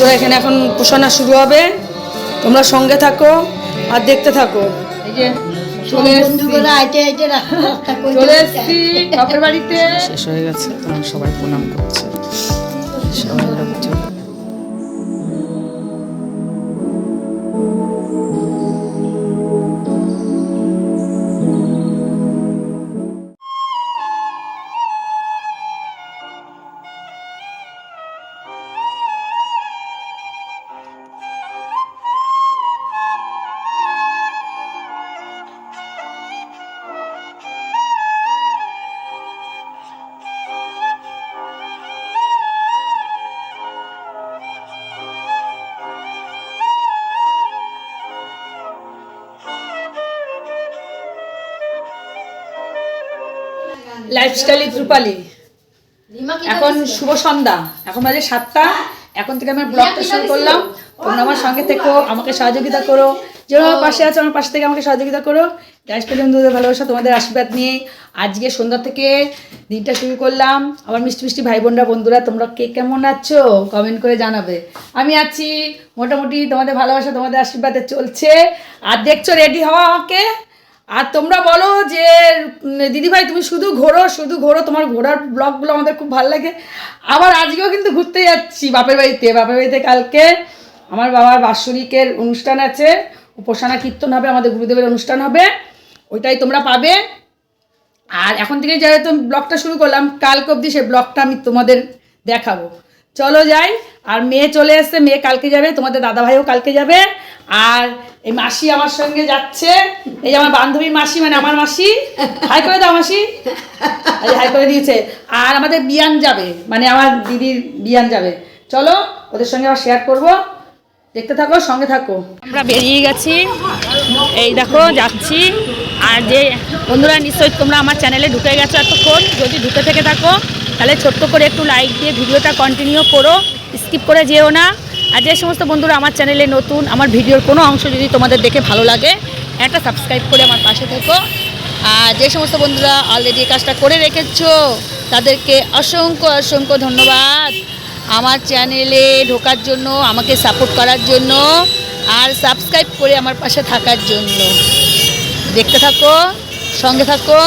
বন্ধুরা এখানে এখন পোষানা শুরু হবে। তোমরা সঙ্গে থাকো আর দেখতে থাকো। এই যে শেষ হয়ে গেছে সবাই প্রণাম করছে। সবাই লাইফস্টাইল রূপালী এখন শুভ সন্ধ্যা। এখন বাজে সাতটা। এখন থেকে আমি ব্লগটা শুরু করলাম। তোমরা আমার সঙ্গে থেকো আমাকে সহযোগিতা করো। যেভাবে পাশে আছো আমার পাশে থেকে আমাকে সহযোগিতা করো। লাইফস্টাইল বন্ধুদের ভালোবাসা তোমাদের আশীর্বাদ নিয়ে আজকে সন্ধ্যা থেকে দিনটা শুরু করলাম। আমার মিষ্টি মিষ্টি ভাই বোনরা বন্ধুরা তোমরা কে কেমন আছো? কমেন্ট করে জানাবে। আমি আছি। মোটামুটি তোমাদের ভালোবাসা তোমাদের আশীর্বাদে চলছে। আর দেখছ রেডি হওয়া আমাকে? আর তোমরা বলো যে দিদিভাই, তুমি শুধু ঘোরো শুধু ঘোরো, তোমার ঘোরার ব্লগগুলো আমাদের খুব ভালো লাগে। আবার আজকেও কিন্তু ঘুরতে যাচ্ছি, বাপের বাড়িতে বাপের বাড়িতে কালকে। আমার বাবার বাৎসরিকের অনুষ্ঠান আছে, উপাসনা কীর্তন হবে, আমাদের গুরুদেবের অনুষ্ঠান হবে, ওইটাই তোমরা পাবে। আর এখন থেকে যেহেতু ব্লগটা শুরু করলাম, কালকে অবধি সেই ব্লগটা আমি তোমাদের দেখাবো। চলো যাই, আর মেয়ে চলে এসছে, মেয়ে কালকে যাবে, তোমাদের দাদাভাইও কালকে যাবে। আর এই মাসি আমার সঙ্গে যাচ্ছে। এই আমার বান্ধবীর মাসি মানে আমার মাসি। হাই করে দাও মাসি। হাই করে দিয়েছে। আর আমাদের বিয়ান যাবে মানে আমার দিদির বিয়ান যাবে। চলো, ওদের সঙ্গে আবার শেয়ার করব। দেখতে থাকো, সঙ্গে থাকো। আমরা বেরিয়ে গেছি। এই দেখো, যাচ্ছি। আর যে বন্ধুরা, নিশ্চয়ই তোমরা আমার চ্যানেলে ঢুকে গেছো এতক্ষণ। যদি ঢুকে থেকে থাকো, তাহলে ছোট্ট করে একটু লাইক দিয়ে ভিডিওটা কন্টিনিউ করো। স্কিপ করে যেও না। আর যে সমস্ত বন্ধুরা আমার চ্যানেলে নতুন আমার ভিডিওর কোনো অংশ যদি তোমাদের দেখে ভালো লাগে একটা সাবস্ক্রাইব করে আমার পাশে থেকো। আর যে সমস্ত বন্ধুরা অলরেডি কাজটা করে রেখেছো তাদেরকে অসংখ্য অসংখ্য ধন্যবাদ। আমার চ্যানেলে ঢোকার জন্য আমাকে সাপোর্ট করার জন্য আর সাবস্ক্রাইব করে আমার পাশে থাকার জন্য। দেখতে থাকো সঙ্গে থাকো।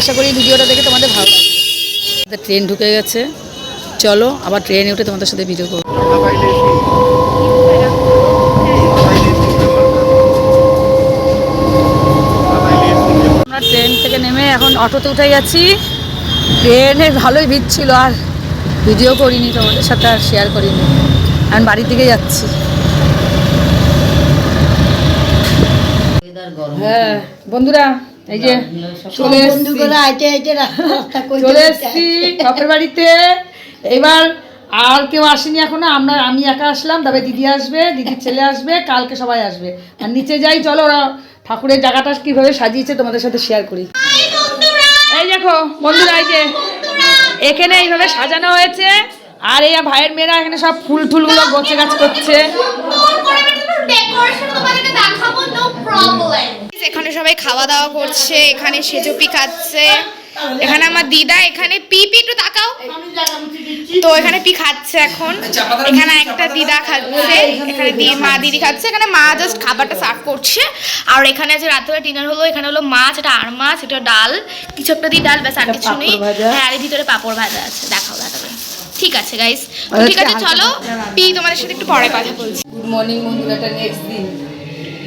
আশা করি ভিডিওটা দেখে তোমাদের ভালো লাগবে। ট্রেন ঢুকে গেছে। চলো আবার ট্রেনে উঠে তোমাদের সাথে ভিডিও করব আমরা ট্রেন থেকে নেমে এখন অটোতে উঠে গেছি। ট্রেনে ভালোই ভিড় ছিল আর ভিডিও করিনি তোমাদের সাথে আর শেয়ার করিনি। আমি বাড়ির দিকে যাচ্ছি। হ্যাঁ বন্ধুরা এই যে চলে এসছি। বাপের বাড়িতে। এবার আর কেউ আসেনি এখনও আমরা আমি একা আসলাম তবে দিদি আসবে দিদির ছেলে আসবে কালকে সবাই আসবে। আর নিচে যাই চলো ওরা ঠাকুরের জায়গাটা কীভাবে সাজিয়েছে তোমাদের সাথে শেয়ার করি। এই দেখো, বন্ধুরা, এই যে এখানে এইভাবে সাজানো হয়েছে, আর এই ভাইয়ের মেয়েরা এখানে সব ফুল টুলগুলো গোছে গাছ করছে। এখানে সবাই খাওয়া দাওয়া করছে, এখানে সেজপি খাচ্ছে। এখানে আমার দিদা এখানে পি পি একটু তাকাও। তো এখানে পি খাচ্ছে এখন। এখানে একটা দিদা খাচ্ছে এখানে দি- মা দিদি খাচ্ছে এখানে মা জাস্ট খাবারটা সার্ভ করছে। আর এখানে আছে রাত্রে ডিনার হলো এখানে হলো মাছ এটা আর মাছ এটা ডাল। কিছু একটা দিয়ে ডাল ব্যাস আর কিছু নেই। হ্যাঁ আর এর ভিতরে পাপড় ভাজা আছে। দেখাও দেখাবে ঠিক আছে গাইস ঠিক আছে চলো। পি তোমাদের সাথে একটু পরে কথা বলছি। গুড মর্নিং বন্ধুরা এটা নেক্সট দিন।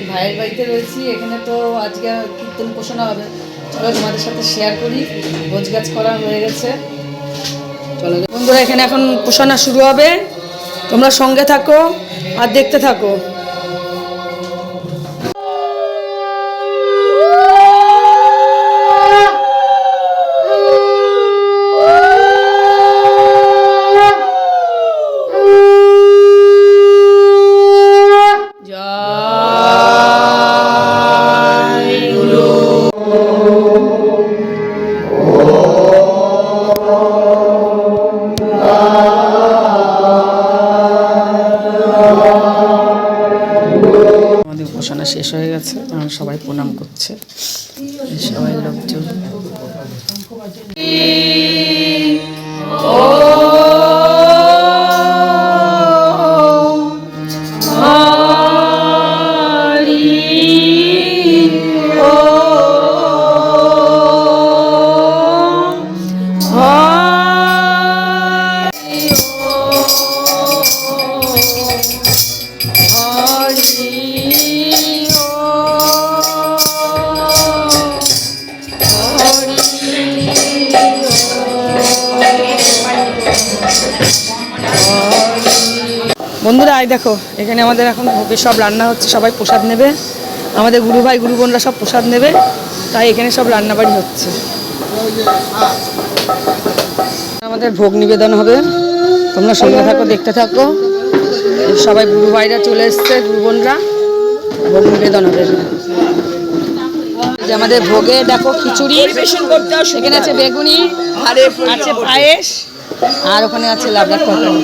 ভাইয়ের বাড়িতে রয়েছি এখানে তো আজকে কীর্তন পোষণা হবে। চলো, তোমাদের সাথে শেয়ার করি। ভোজ গাছ করা হয়ে গেছে। চলো, বন্ধুরা, এখানে এখন পোষানা শুরু হবে। তোমরা সঙ্গে থাকো আর দেখতে থাকো। শেষ হয়ে গেছে। সবাই প্রণাম করছে। সবাই বন্ধুরা আয় দেখো, এখানে আমাদের এখন ভোগের সব রান্না হচ্ছে, সবাই প্রসাদ নেবে। আমাদের গুরু ভাই, গুরু বোনরা সব প্রসাদ নেবে, তাই এখানে সব রান্নাবাড়ি হচ্ছে। আমাদের ভোগ নিবেদন হবে। তোমরা সঙ্গে থাকো, দেখতে থাকো। সবাই গুরু ভাইরা চলে এসছে, গুরু বোনরা। ভোগ নিবেদন হবে। যে আমাদের ভোগে দেখো খিচুড়ি, এখানে আছে বেগুনি, আছে পায়েস, আর ওখানে আছে তরকারি।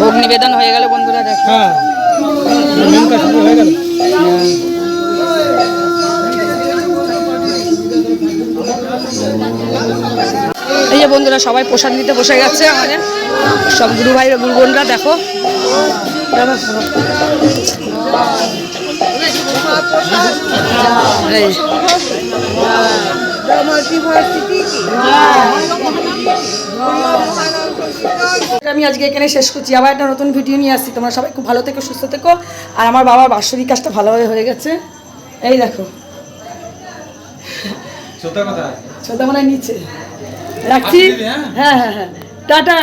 ভোগ নিবেদন হয়ে গেল বন্ধুরা দেখো। এই যে বন্ধুরা সবাই প্রসাদ নিতে বসে গেছে আমাদের। সব গুরু ভাই গুরু বোনরা দেখো। এই। আমি আজকে এখানে শেষ করছি। আবার একটা নতুন ভিডিও নিয়ে আসছি। তোমরা সবাই খুব ভালো থেকো সুস্থ থেকো। আর আমার বাবার বাৎসরিক কাজটা ভালোভাবে হয়ে গেছে। এই দেখো। ছোট মনে হয় নিচে। রাখছি? হ্যাঁ। হ্যাঁ হ্যাঁ টাটা।